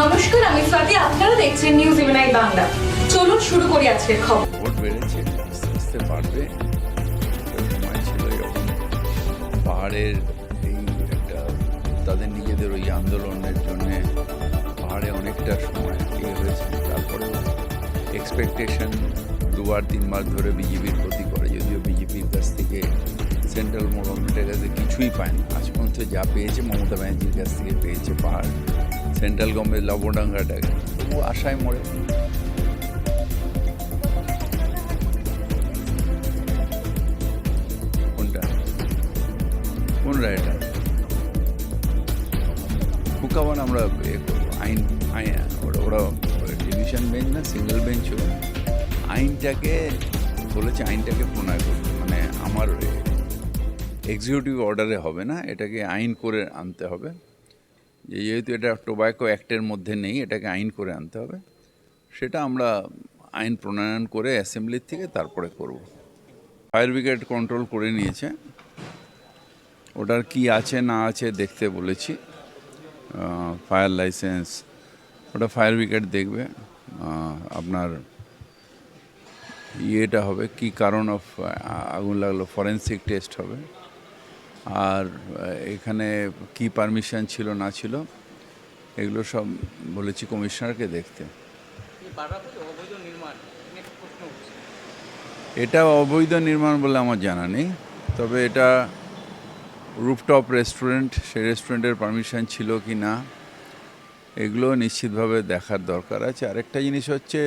নমস্কার, আমি স্বাতি। আপনারা দেখছেন নিউজ ইভেনাই বাংলা। চলুন শুরু করি আজকের খবর। ভোট বেড়েছে, আস্তে আস্তে পাহাড়ের এই একটা, তাদের নিজেদের ওই আন্দোলনের জন্য পাহাড়ে অনেকটা সময় ইয়ে হয়েছে। তারপরে এক্সপেকটেশন দুবার, তিনবার ধরে বিজেপির প্রতি করে। যদিও বিজেপির কাছ থেকে সেন্ট্রাল গভর্নমেন্টের কাছে কিছুই পায়নি। আজ পর্যন্ত যা পেয়েছে মমতা ব্যানার্জির কাছ থেকে পেয়েছে পাহাড়। সেন্ট্রাল গভর্নমেন্ট লবডাঙ্গাটাকে তবু আশায় মরে। কোনটা? কোন রায়টা হুকাবান আমরা আইন আইন, ওরা ডিভিশন বেঞ্চ না, সিঙ্গেল বেঞ্চ আইনটাকে, বলেছে আইনটাকে প্রণয় করতে। মানে আমার এক্সিকিউটিভ অর্ডারে হবে না, এটাকে আইন করে আনতে হবে। যেহেতু এটা টোব্যাকো অ্যাক্টের মধ্যে নেই, এটাকে আইন করে আনতে হবে। সেটা আমরা আইন প্রণয়ন করে অ্যাসেম্বলির থেকে তারপরে করব। ফায়ার ব্রিগেড কন্ট্রোল করে নিয়েছে। ওটার কি আছে, না আছে দেখতে বলেছি। ফায়ার লাইসেন্স, ওটা ফায়ার ব্রিগেড দেখবে। আপনার ইয়েটা হবে, কি কারণ অফ আগুন লাগল, ফরেন্সিক টেস্ট হবে। আর এখানে কি পারমিশন ছিল না ছিল এগুলো সব বলেছি কমিশনারকে দেখতে। এটা অবৈধ নির্মাণ বলে আমার জানা নেই তবে এটা রুফটপ রেস্টুরেন্ট সেই রেস্টুরেন্টের পারমিশন ছিল কি না এগুলো নিশ্চিতভাবে দেখার দরকার আছে। আরেকটা জিনিস হচ্ছে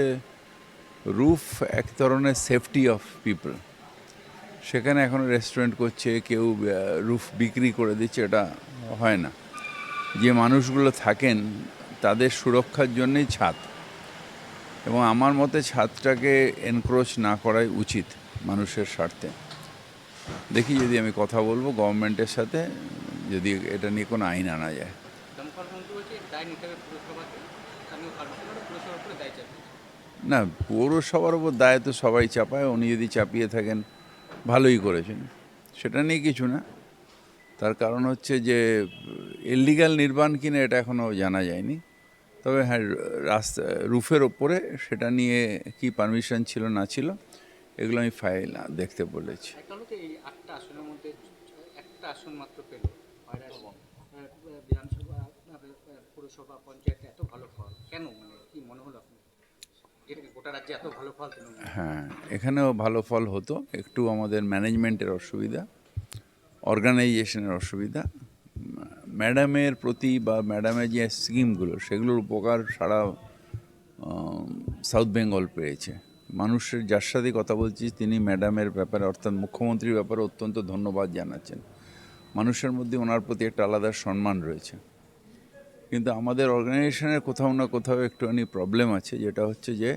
রুফ এক ধরনের সেফটি অফ পিপল সেখানে এখন রেস্টুরেন্ট করছে, কেউ রুফ বিক্রি করে দিচ্ছে, এটা হয় না। যে মানুষগুলো থাকেন, তাদের সুরক্ষার জন্যই ছাদ। এবং আমার মতে ছাদটাকে এনক্রোচ না করাই উচিত মানুষের স্বার্থে। দেখি যদি আমি কথা বলব গভর্নমেন্টের সাথে, যদি এটা নিয়ে কোনো আইন আনা যায়। না, পৌরসভার উপর দায় তো সবাই চাপায়, উনি যদি চাপিয়ে থাকেন ভালোই করেছেন। সেটা নিয়ে কিছু না। তার কারণ হচ্ছে যে ইলিগাল নির্মাণ কিনা এটা এখনও জানা যায়নি। তবে হ্যাঁ রাস্তা রুফের ওপরে সেটা নিয়ে কি পারমিশন ছিল না ছিল এগুলো আমি ফাইল দেখতে বলেছি। একটা হলো যে এই আটটা আসনের মধ্যে একটা আসন মাত্র পেল। ভাইরাস বিধানসভা আহ, এত ভালো ফল। কেন মানে কি মনে হলো আপনি যেটাকে গোটা রাজ্যে এত ভালো ফল পেল হ্যাঁ এখানেও ভালো ফল হতো। একটু আমাদের ম্যানেজমেন্টের অসুবিধা, অর্গানাইজেশনের অসুবিধা। ম্যাডামের প্রতি বা ম্যাডামের যে স্কিমগুলো, সেগুলোর উপকার সারা সাউথ বেঙ্গল পেয়েছে। মানুষের যার সাথে কথা বলছি তিনি ম্যাডামের ব্যাপারে, অর্থাৎ মুখ্যমন্ত্রীর ব্যাপারে অত্যন্ত ধন্যবাদ জানাচ্ছেন। মানুষের মধ্যে ওনার প্রতি একটা আলাদা সম্মান রয়েছে। কিন্তু আমাদের অর্গানাইজেশনের কোথাও না কোথাও একটুখানি প্রবলেম আছে, যেটা হচ্ছে যে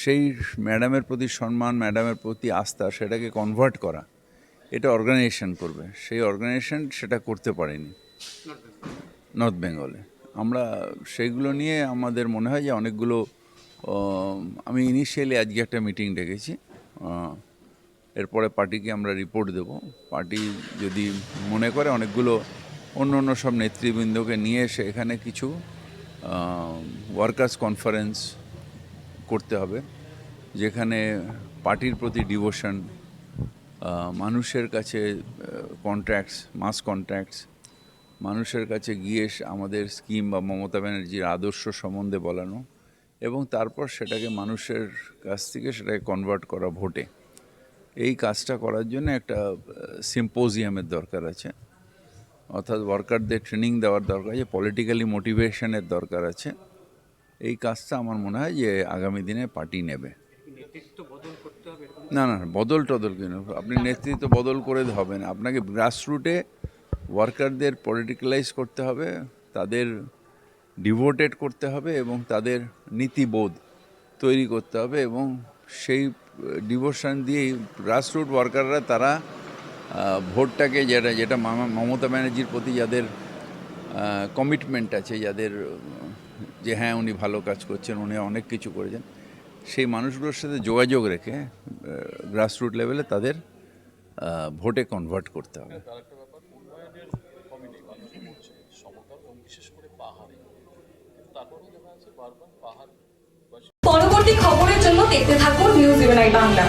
সেই ম্যাডামের প্রতি সম্মান ম্যাডামের প্রতি আস্থা, সেটাকে কনভার্ট করা, এটা অর্গানাইজেশন করবে। সেই অর্গানাইজেশন সেটা করতে পারেনি। নর্থ বেঙ্গলে আমরা সেইগুলো নিয়ে আমাদের মনে হয় যে অনেকগুলো আমি ইনিশিয়ালি আজকে একটা মিটিং ডেকেছি। এরপরে পার্টিকে আমরা রিপোর্ট দেব। পার্টি যদি মনে করে অনেকগুলো অন্য অন্য সব নেতৃবৃন্দকে নিয়ে এসে এখানে কিছু ওয়ার্কার্স কনফারেন্স করতে হবে, যেখানে পার্টির প্রতি ডিভোশন মানুষের কাছে কন্ট্রাক্টস মাস কন্ট্রাক্টস মানুষের কাছে গিয়ে আমাদের স্কিম বা মমতা ব্যানার্জির আদর্শ সম্বন্ধে বলানো এবং তারপর সেটাকে মানুষের কাছ থেকে সেটাকে কনভার্ট করা ভোটে। এই কাজটা করার জন্য একটা সিম্পোজিয়ামের দরকার আছে। অর্থাৎ ওয়ার্কারদের ট্রেনিং দেওয়ার দরকার আছে পলিটিক্যালি মোটিভেশনের দরকার আছে। এই কাজটা আমার মনে হয় যে আগামী দিনে পার্টি নেবে। না না বদল টদল কেন আপনি নেতৃত্ব বদল করে হবে না আপনাকে গ্রাসরুটে ওয়ার্কারদের পলিটিক্যালাইজ করতে হবে, তাদের ডিভোটেড করতে হবে এবং তাদের নীতিবোধ তৈরি করতে হবে এবং সেই ডিভোশন দিয়েই গ্রাসরুট ওয়ার্কাররা তারা ভোটটাকে যেটা যেটা মমতা ব্যানার্জির প্রতি যাদের কমিটমেন্ট আছে যাদের যে হ্যাঁ উনি ভালো কাজ করছেন উনি অনেক কিছু করেছেন সেই মানুষগুলোর সাথে যোগাযোগ রেখে গ্রাসরুট লেভেলে তাদের ভোটে কনভার্ট করতে হবে। তার একটা ব্যাপার উন্নয়নের কমিটি মানুষ করছে সমতল এবং বিশেষ করে পাহাড়। পরবর্তী খবরের জন্য দেখতে থাকুন নিউজ ইভেন বাংলা